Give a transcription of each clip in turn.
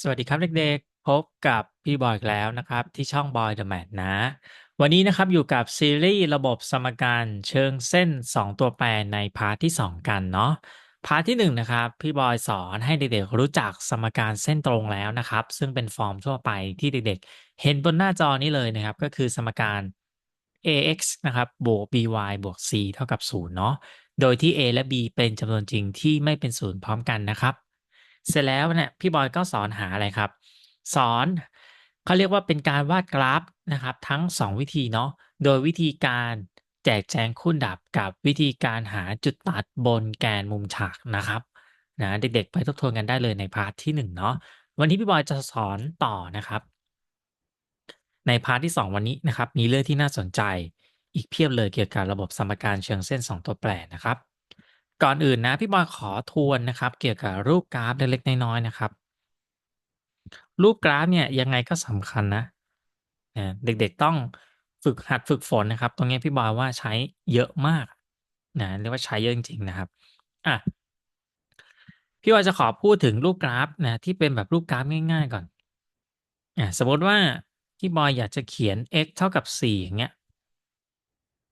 สวัสดีครับเด็กๆ พบกับพี่บอยแล้วนะครับ ที่ช่องบอยเดอะแมทนะ วันนี้นะครับอยู่กับซีรีส์ระบบสมการเชิงเส้น 2 ตัวแปรในพาร์ทที่ 2 กันเนาะพาร์ทที่1นะครับพี่บอยสอนให้เด็กๆรู้จักสมการเส้นตรงแล้วนะครับ ซึ่งเป็นฟอร์มทั่วไปที่เด็กๆ เห็นบนหน้าจอนี้เลยนะครับ ก็คือสมการ ax นะครับบวก by บวก c เท่ากับ0เนาะโดยที่ a และ b เป็นจำนวนจริงที่ไม่เป็นศูนย์พร้อมกันนะครับ เสร็จแล้วเนี่ยพี่บอยก็สอนหาอะไรครับ สอนเขาเรียกว่าเป็นการวาดกราฟนะครับ ทั้ง 2 วิธีเนาะโดยวิธีการแจกแจงคู่ดับกับวิธีการหาจุดตัดบนแกนมุมฉากนะครับนะเด็กๆ ไปทบทวนกันได้เลยในพาร์ทที่1เนาะวันนี้พี่บอยจะสอนต่อนะครับ ในพาร์ทที่ 2 วันนี้นะครับ มีเรื่องที่น่าสนใจ อีกเพียบเลยเกี่ยวกับระบบสมการเชิงเส้น 2 ตัวแปรนะครับ ก่อนอื่นนะพี่บอยขอทวนนะครับ เกี่ยวกับรูปกราฟเล็กๆน้อยๆนะครับ รูปกราฟเนี่ยยังไงก็สำคัญนะนะเด็กๆต้องฝึกหัดฝึกฝนนะครับ ตรงนี้พี่บอยว่าใช้เยอะมากนะเรียกว่าใช้เยอะจริงๆนะครับอะพี่บอยจะขอพูดถึงรูปกราฟนะที่เป็นแบบรูปกราฟง่าย ๆ ก่อนอะสมมติว่าพี่บอยอยากจะเขียน x เท่ากับ4อย่างเงี้ย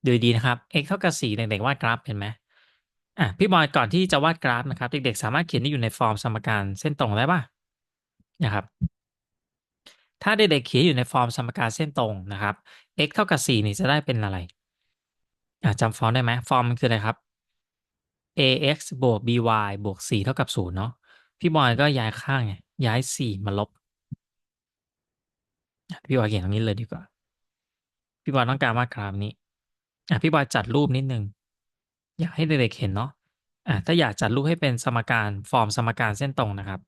ดูดีนะครับ x เท่ากับ4เด็กๆวาดกราฟเป็นไหม อะพี่บอยก่อนที่จะวาดกราฟนะครับ เด็กๆ สามารถเขียนได้อยู่ในฟอร์มสมการเส้นตรงได้ป่ะนะครับ ถ้าเด็กๆเขียนอยู่ในฟอร์มสมการเส้นตรงนะครับ x เท่ากับ4นี่จะได้เป็นอะไรอะจำฟอร์มได้ไหมฟอร์มมันคืออะไรครับ ax บวก by บวก 4 เท่ากับ 0 เนาะพี่บอยก็ย้ายข้างไงย้าย 4 มาลบ พี่บอยเขียนตรงนี้เลยดีกว่า พี่บอยต้องการวาดกราฟนี้อะพี่บอยจัดรูปนิดนึง อยากให้เด็กๆเห็นเนาะอะถ้าอยากจัดรูปให้เป็นสมการฟอร์มสมการเส้นตรงนะครับ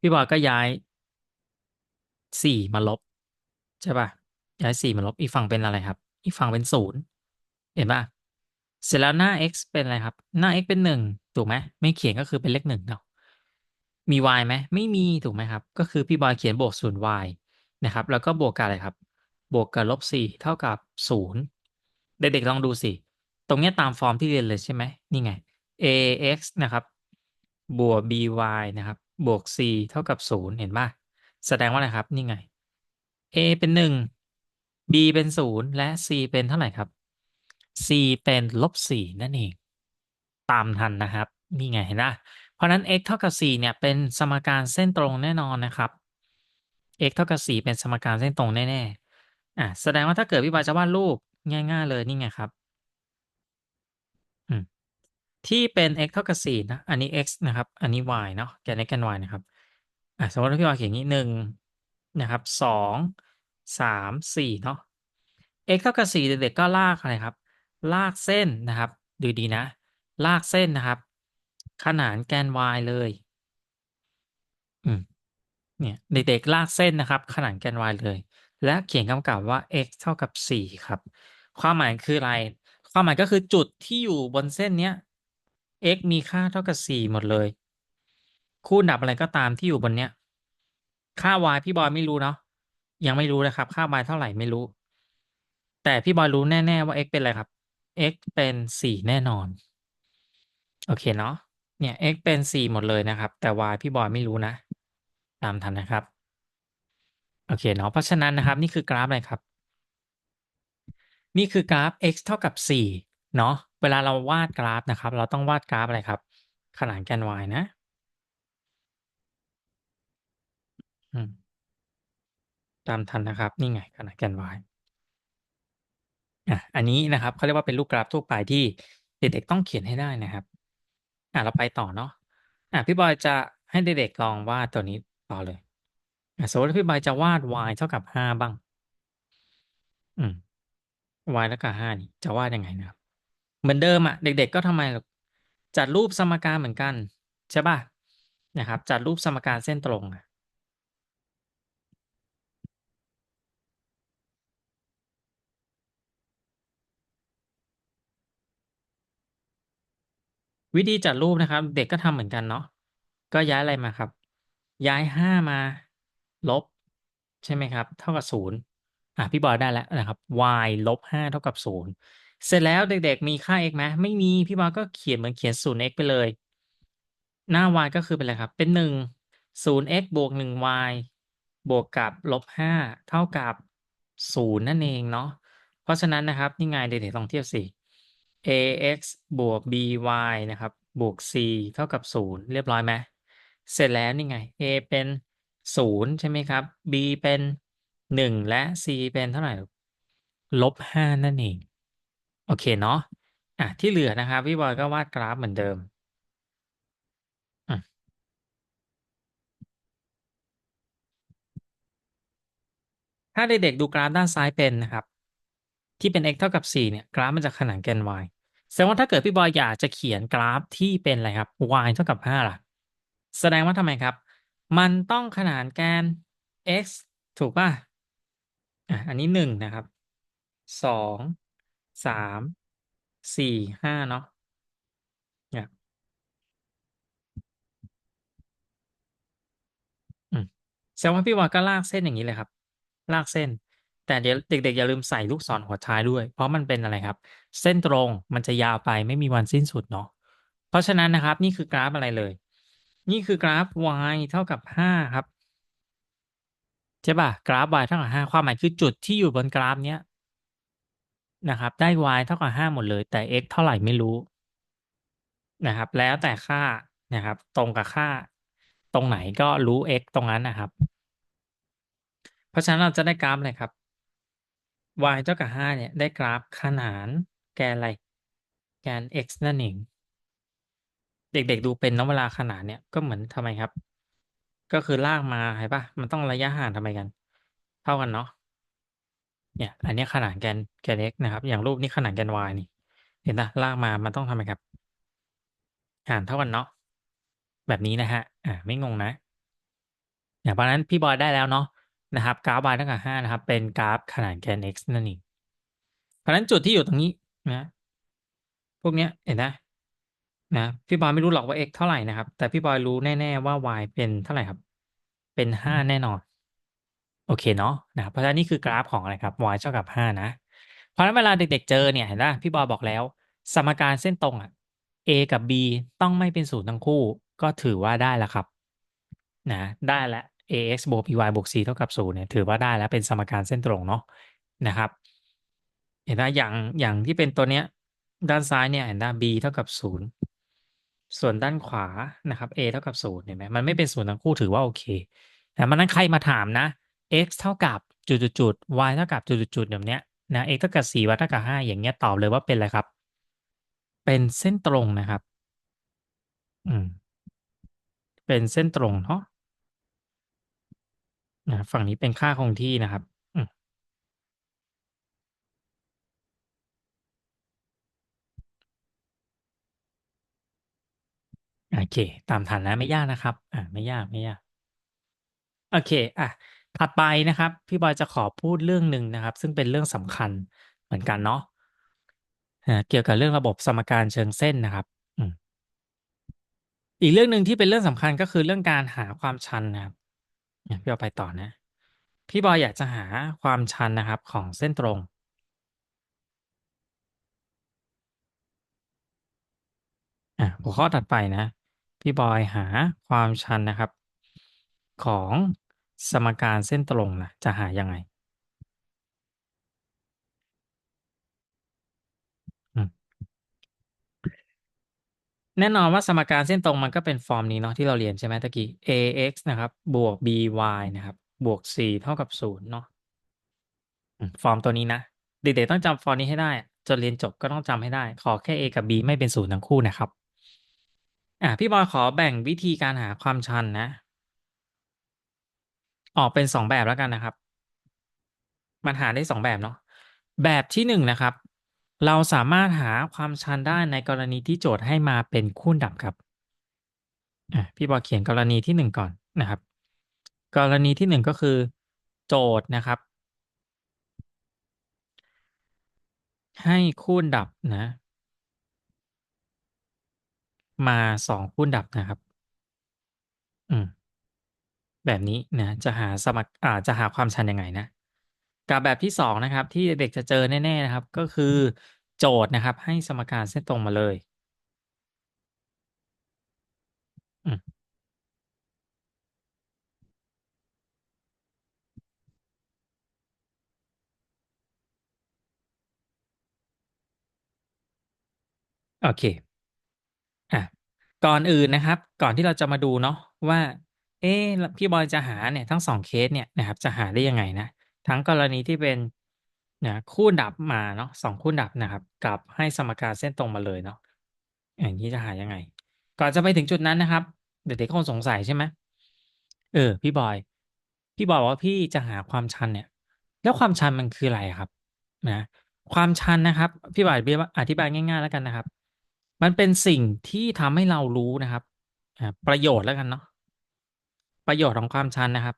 พี่บอยก็ย้ายสี่มาลบ ใช่ป่ะ ย้ายสี่มาลบ อีกฝั่งเป็นอะไรครับ อีกฝั่งเป็นศูนย์เห็นป่ะ เสร็จแล้วหน้า x เป็นอะไรครับ หน้า x เป็นหนึ่ง ถูกไหมไม่เขียนก็คือเป็นเลขหนึ่งเนาะมี y ไหมไม่มีถูกไหมครับ ก็คือพี่บอยเขียนบวกศูนย์ y นะครับ แล้วก็บวกกับอะไรครับ บวกกับลบสี่เท่ากับศูนย์เด็กๆลองดูสิ ตรงนี้ตามฟอร์มที่เรียนเลยใช่ไหมนี่ไง ax นะครับบวก by นะครับ บวก c เท่ากับศูนย์เห็นป่ะแสดงว่าอะไรครับ นี่ไง a เป็นหนึ่ง b เป็นศูนย์และ c เป็นเท่าไหร่ครับ c เป็นลบสี่นั่นเอง ตามทันนะครับนี่ไงนไหมเพราะนั้น x เท่ากับ 4 เนี่ย เป็นสมการเส้นตรงแน่นอนนะครับ x เท่ากับ 4 เป็นสมการเส้นตรงแน่ๆอะแสดงว่าถ้าเกิดพี่บอยจะวาดรูปง่ายๆเลยนี่ไงครับที่เป็น x เท่ากับ 4 นะ อันนี้ x นะครับ อันนี้ y เนาะ แกน x แกน y นะครับ อะ สมมติว่าพี่บอยเขียนนี้หนึ่งนะครับสองสามสี่เนาะ x เท่ากับ 4 เด็กๆก็ลากอะไรครับ ลากเส้นนะครับ ดูดีนะ ลากเส้นนะครับ ขนานแกน y เลย อืม เนี่ยเด็กๆลากเส้นนะครับ ขนานแกน y เลย และเขียนกำกับว่า x เท่ากับ 4 ครับ ความหมายคืออะไร ความหมายก็คือจุดที่อยู่บนเส้นเนี้ย x มีค่าเท่ากับ 4 หมดเลย คูณดับอะไรก็ตามที่อยู่บนเนี้ย ค่า y พี่บอยไม่รู้เนาะ ยังไม่รู้นะครับ ค่า y เท่าไหร่ไม่รู้ แต่พี่บอยรู้แน่ ๆ ว่า x เป็นอะไรครับ x เป็น 4 แน่นอน โอเคเนาะเนี่ย x เป็น4หมดเลยนะครับ แต่ y พี่บอยไม่รู้นะ ตามทันนะครับ โอเคเนาะเพราะฉะนั้นนะครับ นี่คือกราฟอะไรครับ นี่คือกราฟ x เท่ากับ4เนาะเวลาเราวาดกราฟนะครับ เราต้องวาดกราฟอะไรครับ ขนานแกน y นะตามทันนะครับ นี่ไงขนานแกน y อะอันนี้นะครับเขาเรียกว่าเป็นรูปกราฟทั่วไปที่เด็กๆต้องเขียนให้ได้นะครับ อะ เราไปต่อเนาะอะพี่บอยจะให้เด็กๆลองวาดตัวนี้ต่อเลยอะสมมติว่าพี่บอยจะวาด y เท่ากับห้าบ้าง อืม y แล้วกับห้านี่ จะวาดยังไงนะครับ เหมือนเดิมอะ เด็ก ๆ ก็ทำไมหรอจัดรูปสมการเหมือนกัน ใช่ป่ะนะครับ จัดรูปสมการเส้นตรงอะ วิธีจัดรูปนะครับ เด็กก็ทำเหมือนกันเนาะก็ย้ายอะไรมาครับ ย้ายห้ามา ลบ ใช่ไหมครับ เท่ากับศูนย์อะพี่บอยได้แล้วนะครับ y ลบห้าเท่ากับศูนย์เสร็จแล้วเด็กๆ มีค่า x ไหมไม่มีพี่บอยก็เขียนเหมือนเขียนศูนย์ x ไปเลย หน้า y ก็คือเป็นอะไรครับ เป็นหนึ่งศูนย์ x บวกหนึ่ง y บวกกับลบห้าเท่ากับศูนย์นั่นเองเนาะเพราะฉะนั้นนะครับนี่ไงเด็กๆลองเทียบสิ ax บวก by นะครับ บวก c เท่ากับศูนย์เรียบร้อยไหมเสร็จแล้วนี่ไง a เป็นศูนย์ใช่ไหมครับ b เป็นหนึ่งและ c เป็นเท่าไหร่ ลบห้านั่นเอง โอเคเนาะอะที่เหลือนะครับ พี่บอยก็วาดกราฟเหมือนเดิมถ้าเด็กๆดูกราฟด้านซ้ายเป็นนะครับ ที่เป็น x เท่ากับ 4 เนี่ย กราฟมันจะขนานแกน y แสดงว่าถ้าเกิดพี่บอยอยากจะเขียนกราฟที่เป็นอะไรครับ y เท่ากับ5ล่ะ แสดงว่าทำไมครับ มันต้องขนานแกน x ถูกป่ะอะอันนี้หนึ่งนะครับสองสามสี่ห้าเนาะเนี่ยแสดงว่าพี่บอยก็ลากเส้นอย่างนี้เลยครับ ลากเส้น แต่เดี๋ยวเด็กๆ อย่าลืมใส่ลูกศรหัวท้ายด้วย เพราะมันเป็นอะไรครับ เส้นตรงมันจะยาวไปไม่มีวันสิ้นสุดเนาะเพราะฉะนั้นนะครับ นี่คือกราฟอะไรเลย นี่คือกราฟ y เท่ากับห้าครับใช่ป่ะกราฟ y เท่ากับห้าความหมายคือจุดที่อยู่บนกราฟเนี้ยนะครับ ได้ y เท่ากับห้าหมดเลย แต่ x เท่าไหร่ไม่รู้นะครับ แล้วแต่ค่านะครับ ตรงกับค่า ตรงไหนก็รู้ x ตรงนั้นนะครับ เพราะฉะนั้นเราจะได้กราฟอะไรครับ y เท่ากับห้าเนี่ยได้กราฟขนานแกนอะไร แกน x นั่นเอง เด็กๆดูเป็นนาะเวลาขนานเนี่ยก็เหมือนทำไมครับ ก็คือลากมาเห็นปะมันต้องระยะห่างทำไมกัน เท่ากันเนาะเนี่ย อันนี้ขนานแกนแกน x นะครับ อย่างรูปนี้ขนานแกน y นี่ เห็นปะลากมามันต้องทำไมครับ ห่างเท่ากันเนาะแบบนี้นะฮะอ่าไม่งงนะอย่างเพราะนั้นพี่บอยได้แล้วเนาะ นะครับกราฟ y เท่ากับห้านะครับ เป็นกราฟขนานแกน x นั่นเองเพราะฉะนั้นจุดที่อยู่ตรงนี้นะพวกเนี้ยเห็นไหมนะพี่บอยไม่รู้หรอกว่า x เท่าไหร่นะครับ แต่พี่บอยรู้แน่ ๆว่า y เป็นเท่าไหร่ครับ เป็นห้าแน่นอน โอเคเนาะนะครับเพราะฉะนั้นนี่คือกราฟของอะไรครับ y เท่ากับห้านะ เพราะฉะนั้นเวลาเด็กๆเจอเนี่ยเห็นไหมพี่บอยบอกแล้ว สมการเส้นตรงอะ a กับ b ต้องไม่เป็นศูนย์ทั้งคู่ ก็ถือว่าได้แล้วครับ นะ ได้แล้ว ax บวก by บวก c เท่ากับศูนย์เนี่ยถือว่าได้แล้วเป็นสมการเส้นตรงเนาะนะครับ เห็นไหมอย่างอย่างที่เป็นตัวเนี้ยด้านซ้ายเนี่ยเห็นไหม b เท่ากับศูนย์ส่วนด้านขวานะครับ a เท่ากับศูนย์เห็นไหมมันไม่เป็นศูนย์ทั้งคู่ถือว่าโอเคแต่มันนั้นใครมาถามนะ x เท่ากับจุดจุดจุด y เท่ากับจุดจุดจุดแบบเนี้ยนะ x เท่ากับสี่ y เท่ากับห้าอย่างเงี้ยตอบเลยว่าเป็นอะไรครับ เป็นเส้นตรงนะครับ อืม เป็นเส้นตรงเนาะ นะฝั่งนี้เป็นค่าคงที่นะครับ อืมโอเค ตามทันแล้วไม่ยากนะครับ อ่าไม่ยากไม่ยาก โอเค อะ ถัดไปนะครับ พี่บอยจะขอพูดเรื่องหนึ่งนะครับ ซึ่งเป็นเรื่องสำคัญเหมือนกันเนาะอ่าเกี่ยวกับเรื่องระบบสมการเชิงเส้นนะครับอืมอีกเรื่องหนึ่งที่เป็นเรื่องสำคัญก็คือเรื่องการหาความชันนะครับ อ่ยพี่เอาไปต่อนะ พี่บอยอยากจะหาความชันนะครับของเส้นตรง อะหัวข้อถัดไปนะ พี่บอยหาความชันนะครับ ของสมการเส้นตรงนะจะหายังไง แน่นอนว่าสมการเส้นตรงมันก็เป็นฟอร์มนี้เนาะที่เราเรียนใช่ไหมตะกี้ ax นะครับ บวก by นะครับ บวก c เท่ากับศูนย์เนาะฟอร์มตัวนี้นะ เด็กๆต้องจำฟอร์มนี้ให้ได้ จนเรียนจบก็ต้องจำให้ได้ ขอแค่ a กับ b ไม่เป็นศูนย์ทั้งคู่นะครับ อะพี่บอยขอแบ่งวิธีการหาความชันนะ ออกเป็นสองแบบแล้วกันนะครับ มันหาได้สองแบบเนาะแบบที่หนึ่งนะครับ เราสามารถหาความชันได้ในกรณีที่โจทย์ให้มาเป็นคูณดับครับพี่บอเขียนกรณีที่หนึ่งก่อนนะครับ กรณีที่หนึ่งก็คือ โจทย์นะครับ ให้คูณดับนะ มาสองคูณดับนะครับ อืมแบบนี้นะจะหาสมอ่าจะหาความชันยังไงนะ กับแบบที่2นะครับ ที่เด็กๆจะเจอแน่ๆนะครับ ก็คือโจทย์นะครับ ให้สมการเส้นตรงมาเลยอืมโอเคอะก่อนอื่นนะครับ ก่อนที่เราจะมาดูเนาะว่า เอ๊พี่บอยจะหาเนี่ยทั้ง2เคสเนี่ยนะครับ จะหาได้ยังไงนะ ทั้งกรณีที่เป็นนะคู่ดับมาเนาะ2คู่ดับนะครับกับให้สมการเส้นตรงมาเลยเนาะอย่างงี้จะหายังไง?ก่อนจะไปถึงจุดนั้นนะครับ เด็กๆก็คงสงสัยใช่ไหม?เออ พี่บอย พี่บอยบอกว่าพี่จะหาความชันเนี่ย แล้วความชันมันคืออะไรครับ?นะ ความชันนะครับ พี่บอยอธิบายง่าย ๆ แล้วกันนะครับ มันเป็นสิ่งที่ทำให้เรารู้นะครับประโยชน์แล้วกันเนาะประโยชน์ของความชันนะครับ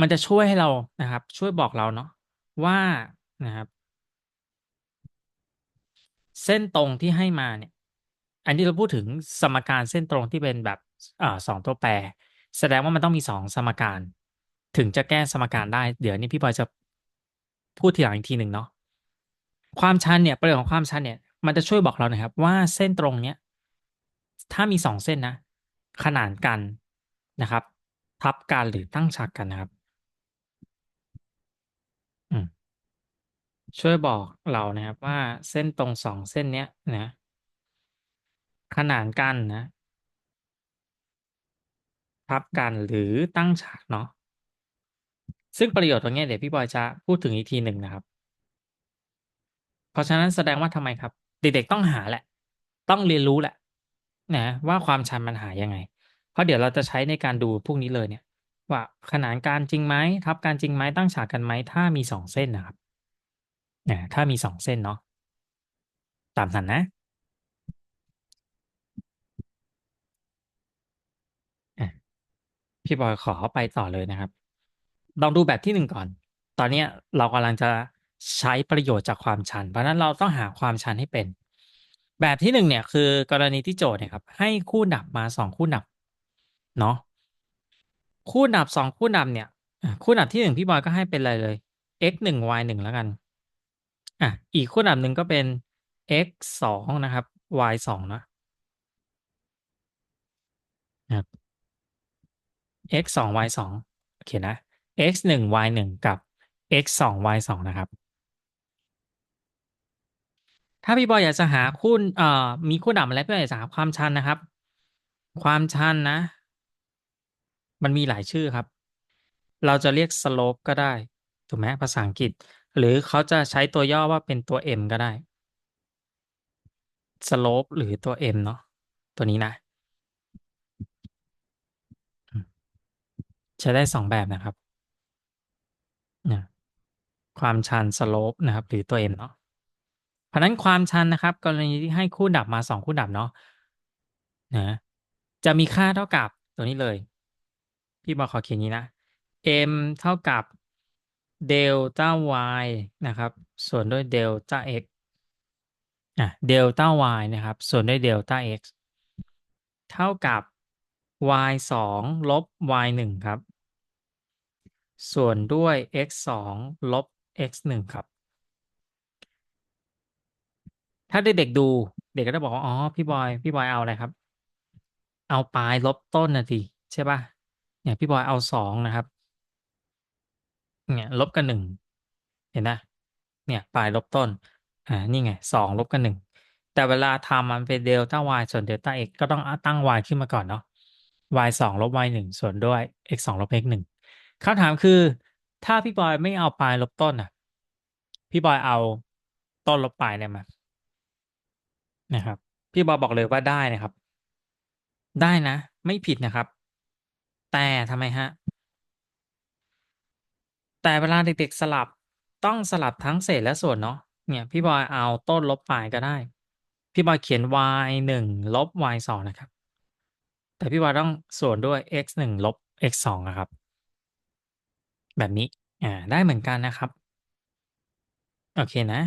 มันจะช่วยให้เรานะครับ ช่วยบอกเราเนาะว่านะครับ เส้นตรงที่ให้มาเนี่ย อันนี้เราพูดถึงสมการเส้นตรงที่เป็นแบบสอ่า2ตัวแปร แสดงว่ามันต้องมี2สมการ ถึงจะแก้สมการได้ เดี๋ยวนี้พี่บอยจะพูดทีหลังอีกทีหนึ่งเนาะความชันเนี่ยประโยชน์ของความชันเนี่ย มันจะช่วยบอกเราน่อยครับ ว่าเส้นตรงเนี้ยถ้ามี2เส้นนะ ขนานกันนะครับ ทับกันหรือตั้งฉากกันนะครับ อืม ช่วยบอกเรานะครับว่าเส้นตรง2เส้นเนี้ยนะขนานกันนะทับกันหรือตั้งฉากเนาะซึ่งประโยชน์ตรงนี้เดี๋ยวพี่บอยจะพูดถึงอีกทีหนึ่งนะครับ เพราะฉะนั้นแสดงว่าทำไมครับ เด็กๆต้องหาแหละ ต้องเรียนรู้แหละนะว่าความชันมันหายังไง เพราะเดี๋ยวเราจะใช้ในการดูพวกนี้เลยเนี่ย ว่าขนานกันจริงไหม?ทับกันจริงไหม?ตั้งฉากกันไหม?ถ้ามี2เส้นนะครับ อาถ้ามี2เส้นเนาะตามนั้นนะพี่บอยขอไปต่อเลยนะครับ ลองดูแบบที่1ก่อน ตอนนี้เรากำลังจะใช้ประโยชน์จากความชัน เพราะนั้นเราต้องหาความชันให้เป็น แบบที่1เนี่ยคือกรณีที่โจทย์เนี่ยครับ ให้คู่ดับมา2คู่ดับเนาะคู่ดับ2คู่ดับเนี่ย คู่ดับที่1พี่บอยก็ให้เป็นอะไรเลย x 1 y 1แล้วกัน อาอีกคู่ดับหนึ่งก็เป็น x 2นะครับ y 2เนะครับ x 2 y 2โอเคนะ x 1 y 1กับ x 2 y 2นะครับ ถ้าพี่บอยอยากจะหาคู่เอ่อมีคู่ดับมาแล้วพี่บอยอยากจะหาความชันนะครับ ความชันนะ มันมีหลายชื่อครับ เราจะเรียก slope ก็ได้ ถูกไหมภาษาอังกฤษ หรือเขาจะใช้ตัวย่อว่าเป็นตัว m ก็ได้ slope หรือตัว m เนาะตัวนี้นะ ใช้ได้2แบบนะครับนความชัน slope นะครับ หรือตัว m เนาะเพราะนั้นความชันนะครับ กรณีที่ให้คู่ดับมา2คู่ดับเนาะนะจะมีค่าเท่ากับตัวนี้เลย พี่บอยขอเขียนงี้นะ m เท่ากับ เดลต้า y นะครับ ส่วนด้วยเดลต้า x อาเดลต้า y นะครับ ส่วนด้วยเดลต้า x เท่ากับ y 2ลบ y 1ครับ ส่วนด้วย x 2ลบ x 1ครับ ถ้าเด็กๆดูเด็กก็จะบอกว่า อ๋อ พี่บอย พี่บอยเอาอะไรครับ?เอาปลายลบต้นนะสิใช่ปล่า?เนี่ยพี่บอยเอา2นะครับ เนี่ยลบกับ1เห็นเปล่า?เนี่ยปลายลบต้นอ่านี่ไง2ลบกับ1แต่เวลาทำมันเป็นเดลต้า y ส่วนเดลต้า x ก็ต้องตั้ง y ขึ้นมาก่อนเนาะ y 2ลบ y 1ส่วนด้วย x 2ลบ x 1คำถามคือ ถ้าพี่บอยไม่เอาปลายลบต้นน่ะ พี่บอยเอาต้นลบปลายได้ไหม?นะครับ พี่บอยบอกเลยว่าได้นะครับ ได้นะ ไม่ผิดนะครับ แต่ทำไมครับ? แต่เวลาเด็กๆสลับต้องสลับทั้งเศษและส่วนเนาะเนี่ยพี่บอยเอาต้นลบปลายก็ได้ พี่บอยเขียน y 1ลบ y 2นะครับ แต่พี่บอยต้องส่วนด้วย x 1ลบ x 2อะครับ แบบนี้อ่าได้เหมือนกันนะครับ โอเคนะ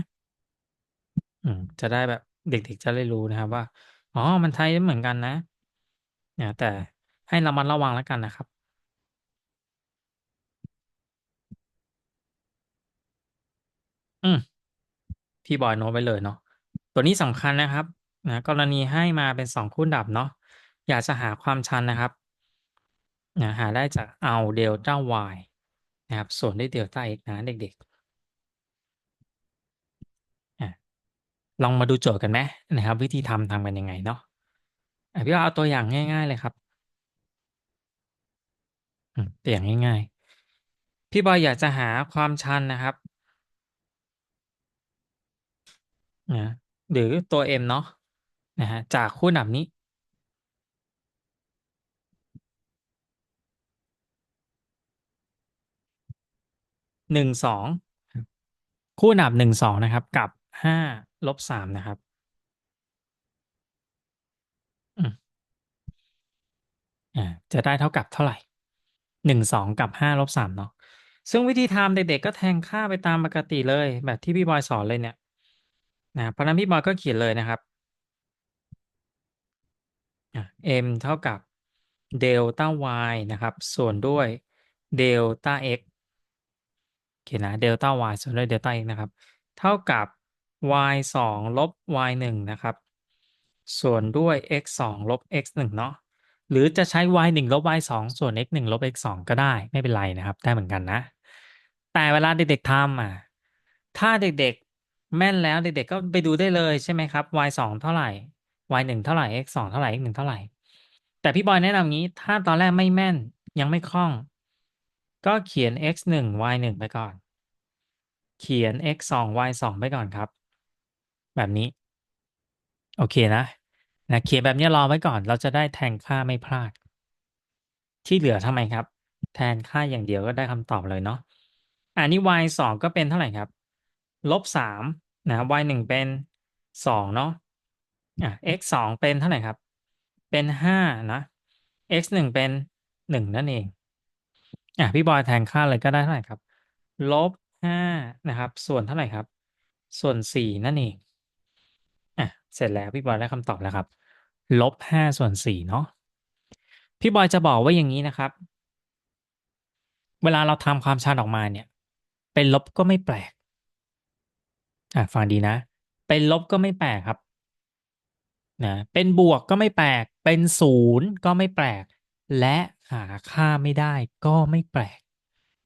อืมจะได้แบบเด็กๆจะได้รู้นะครับว่า อ๋อ มันใช้ได้เหมือนกันนะนะแต่ใให้ระมัดระวังแล้วกันนะครับ อืม พี่บอยโน้ตไว้เลยเนาะตัวนี้สำคัญนะครับนะกรณีให้มาเป็นสองคู่ดับเนาะอยากจะหาความชันนะครับนะหาได้จากเอาเดลต้า y นะครับ ส่วนด้วยเดลต้า x นะเด็กๆลองมาดูโจทย์กันไหมนะครับ วิธีทำทำกันยังไงเนาะอะพี่เอาตัวอย่างง่าย ๆ เลยครับตัวอย่างง่ายๆ พี่บอยอยากจะหาความชันนะครับ นะหรือตัว m เนาะนะฮะจากคู่ดับนี้ หนึ่งสองคู่ดับหนึ่งสองนะครับ กับห้าลบสามนะครับอ่าจะได้เท่ากับเท่าไหร่หนึ่งสองกับห้าลบสามเนาะซึ่งวิธีทำเด็กๆก็แทงค่าไปตามปกติเลย แบบที่พี่บอยสอนเลยเนี่ย นะเพราะนั้นพี่บอยก็เขียนเลยนะครับ m เท่ากับเดลต้า y นะครับ ส่วนด้วยเดลต้า x โอเคนะเดลต้า y ส่วนด้วยเดลต้า x นะครับ เท่ากับ y สองลบ y หนึ่งนะครับ ส่วนด้วย x สองลบ x หนึ่งเนาะหรือจะใช้ y หนึ่งลบ y สองส่วน x หนึ่งลบ x สองก็ได้ไม่เป็นไรนะครับ ได้เหมือนกันนะ แต่เวลาเด็กๆทำอะถ้าเด็กๆ แม่นแล้วเด็ก ๆ ก็ไปดูได้เลยใช่ไหมครับ y สองเท่าไหร่ y หนึ่งเท่าไหร่ x สองเท่าไหร่ x หนึ่งเท่าไหร่ แต่พี่บอยแนะนำงี้ ถ้าตอนแรกไม่แม่นยังไม่คล่อง ก็เขียน x หนึ่ง y หนึ่งไปก่อน เขียน x สอง y สองไปก่อนครับ แบบนี้ โอเคนะนะเขียนแบบนี้รอไว้ก่อน เราจะได้แทนค่าไม่พลาด ที่เหลือทำไมครับ แทนค่าอย่างเดียวก็ได้คำตอบเลยเนาะอันนี้ y สองก็เป็นเท่าไหร่ครับ ลบสามนะ y หนึ่งเป็นสองเนาะอะ x สองเป็นเท่าไหร่ครับ เป็นห้านะ x หนึ่งเป็นหนึ่งนั่นเองอะพี่บอยแทนค่าเลยก็ได้เท่าไหร่ครับลบห้านะครับ ส่วนเท่าไหร่ครับ ส่วนสี่นั่นเองอะเสร็จแล้วพี่บอยได้คำตอบแล้วครับลบห้าส่วนสี่เนาะพี่บอยจะบอกว่าอย่างนี้นะครับ เวลาเราทำความชันออกมาเนี่ย เป็นลบก็ไม่แปลก อะฟังดีนะ เป็นลบก็ไม่แปลกครับนะเป็นบวกก็ไม่แปลก เป็นศูนย์ก็ไม่แปลก และหาค่าไม่ได้ก็ไม่แปลก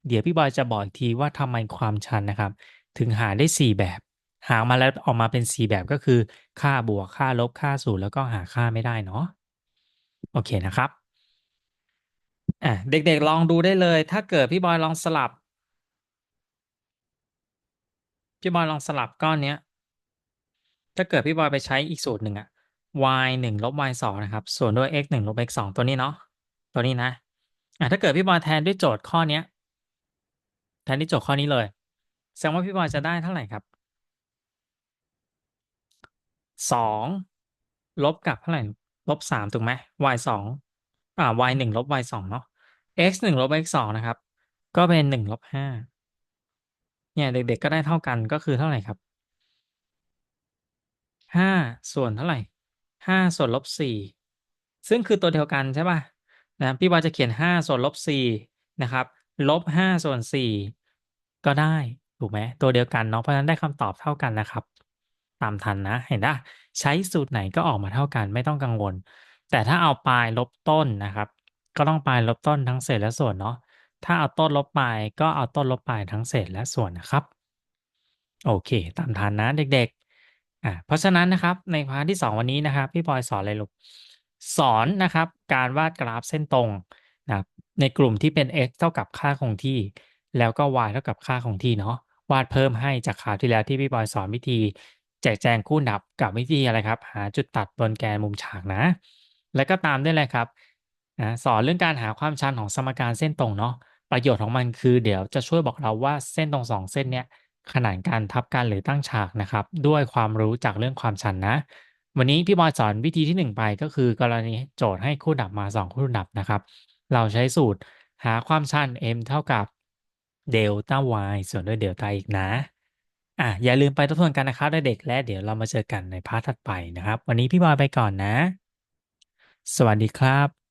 เดี๋ยวพี่บอยจะบอกอีกทีว่าทำไมความชันนะครับ ถึงหาได้สี่แบบ หามาแล้วออกมาเป็นสี่แบบก็คือ ค่าบวกค่าลบค่าศูนย์แล้วก็หาค่าไม่ได้เนาะโอเคนะครับอะเด็กๆลองดูได้เลย ถ้าเกิดพี่บอยลองสลับ พี่บอยลองสลับก้อนเนี้ย ถ้าเกิดพี่บอยไปใช้อีกสูตรหนึ่งอะ y หนึ่งลบ y สองนะครับ ส่วนด้วย x หนึ่งลบ x สองตัวนี้เนาะ ตัวนี้นะ อะถ้าเกิดพี่บอยแทนด้วยโจทย์ข้อเนี้ย แทนที่โจทย์ข้อนี้เลย แสดงว่าพี่บอยจะได้เท่าไหร่ครับสองลบกับเท่าไหร่ ลบสามถูกไหม y สองอ่า y หนึ่งลบ y สองเนาะ x หนึ่งลบ x สองนะครับ ก็เป็นหนึ่งลบห้า เนี่ยเด็กๆก็ได้เท่ากันก็คือเท่าไหร่ครับห้าส่วนเท่าไหร่ห้าส่วนลบสี่ซึ่งคือตัวเดียวกันใช่ป่ะนะพี่บอยจะเขียนห้าส่วนลบสี่นะครับลบห้าส่วนสี่ก็ได้ถูกไหมตัวเดียวกันเนาะเพราะฉะนั้นได้คำตอบเท่ากันนะครับ ตามทันนะเห็นปะใช้สูตรไหนก็ออกมาเท่ากันไม่ต้องกังวล แต่ถ้าเอาปลายลบต้นนะครับ ก็ต้องปลายลบต้นทั้งเศษและส่วนเนาะ ถ้าเอาต้นลบปลายก็เอาต้นลบปลายทั้งเศษและส่วนนะครับ โอเค ตามทันนะเด็กๆอ่าเพราะฉะนั้นนะครับในพาร์ทที่ 2 วันนี้นะครับพี่บอยสอนอะไรลูกสอนนะครับการวาดกราฟเส้นตรงนะในกลุ่มที่เป็น x เท่ากับค่าคงที่ แล้วก็ y เท่ากับค่าคงที่เนาะวาดเพิ่มให้จากคราวที่แล้วที่พี่บอยสอนวิธี แจกแจงคู่ดับกับวิธีอะไรครับ หาจุดตัดบนแกนมุมฉากนะ แล้วก็ตามด้วยครับ นะสอนเรื่องการหาความชันของสมการเส้นตรงเนาะประโยชน์ของมันคือเดี๋ยวจะช่วยบอกเราว่าเส้นตรงสองเส้นเนี้ยขนานการทับกันหรือตั้งฉากนะครับ ด้วยความรู้จากเรื่องความชันนะ วันนี้พี่บอยสอนวิธีที่ 1 ไปก็คือกรณีโจทย์ให้คู่ดับมา 2 คู่ดับนะครับ เราใช้สูตรหาความชัน m เท่ากับเดลต้า y ส่วนด้วยเดลต้าอีกนะอะอย่าลืมไปทบทวนกันนะครับเด็กๆและเดี๋ยวเรามาเจอกันในพาร์ทถัดไปนะครับ วันนี้พี่บอยไปก่อนนะ สวัสดีครับ